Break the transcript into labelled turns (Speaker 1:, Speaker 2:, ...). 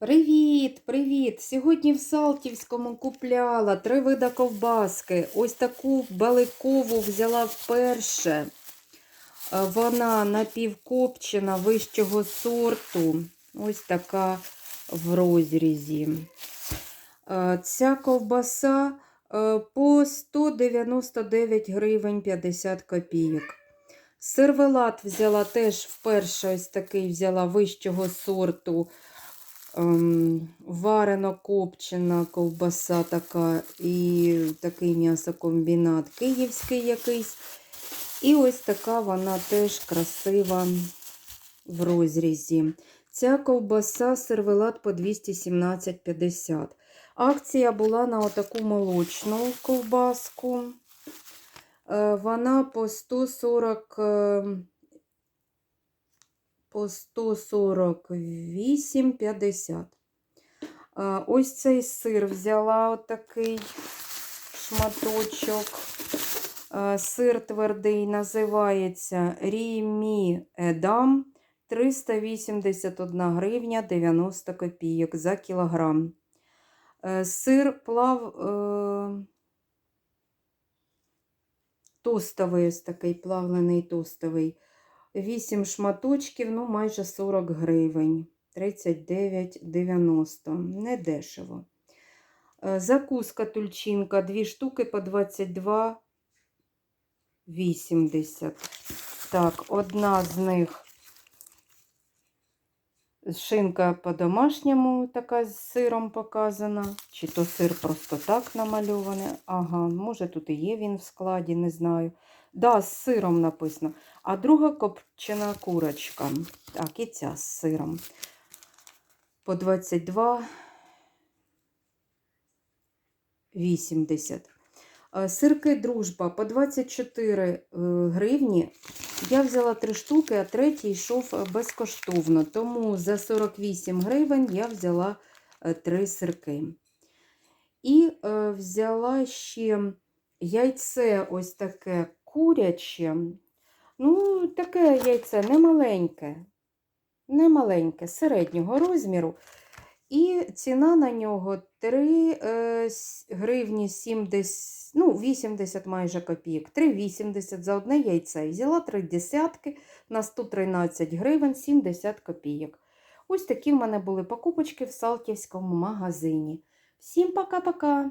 Speaker 1: Привіт, привіт! Сьогодні в Салтівському купляла три вида ковбаски. Ось таку баликову взяла вперше. Е, Вона напівкопчена вищого сорту. Ось така в розрізі. Е, Ця ковбаса е, по 199 гривень 50 копійок. Сервелат взяла теж вперше ось такий взяла вищого сорту. Ем, варено копчена ковбаса така і такий м'ясокомбінат київський якийсь. І ось така вона теж красива в розрізі. Ця ковбаса сервелат по 217,50. Акція була на отаку молочну ковбаску. Е, Вона по 140 е, по 148,50. Ось цей сир взяла отакий шматочок. Сир твердий називається Рімі Едам 381 гривня 90 копійок за кілограм. Е, Сир плав е, тостовий, ось такий плавлений тостовий. 8 шматочків, ну майже 40 гривень. 39,90. Недешево. дешево. Закуска тульчинка, 2 штуки по 22,80. Так, одна з них шинка по-домашньому, така з сиром показана. Чи то сир просто так намальований. Ага, може тут і є він в складі, не знаю. Да, з сиром написано. А друга копчена курочка. Так, і ця з сиром. По 22,80. Е, Сирки дружба по 24 е, гривні. Я взяла три штуки, а третій йшов е, безкоштовно. Тому за 48 гривень я взяла три сирки. І взяла ще яйце ось таке куряче. Ну, таке яйце немаленьке, немаленьке, середнього розміру. І ціна на нього 3 е, гривні 70, ну, 80 майже копійок. 3,80 за одне яйце. Взяла 3 десятки на 113 гривень 70 копійок. Ось такі в мене були покупочки в Салтівському магазині. Всім пока-пока!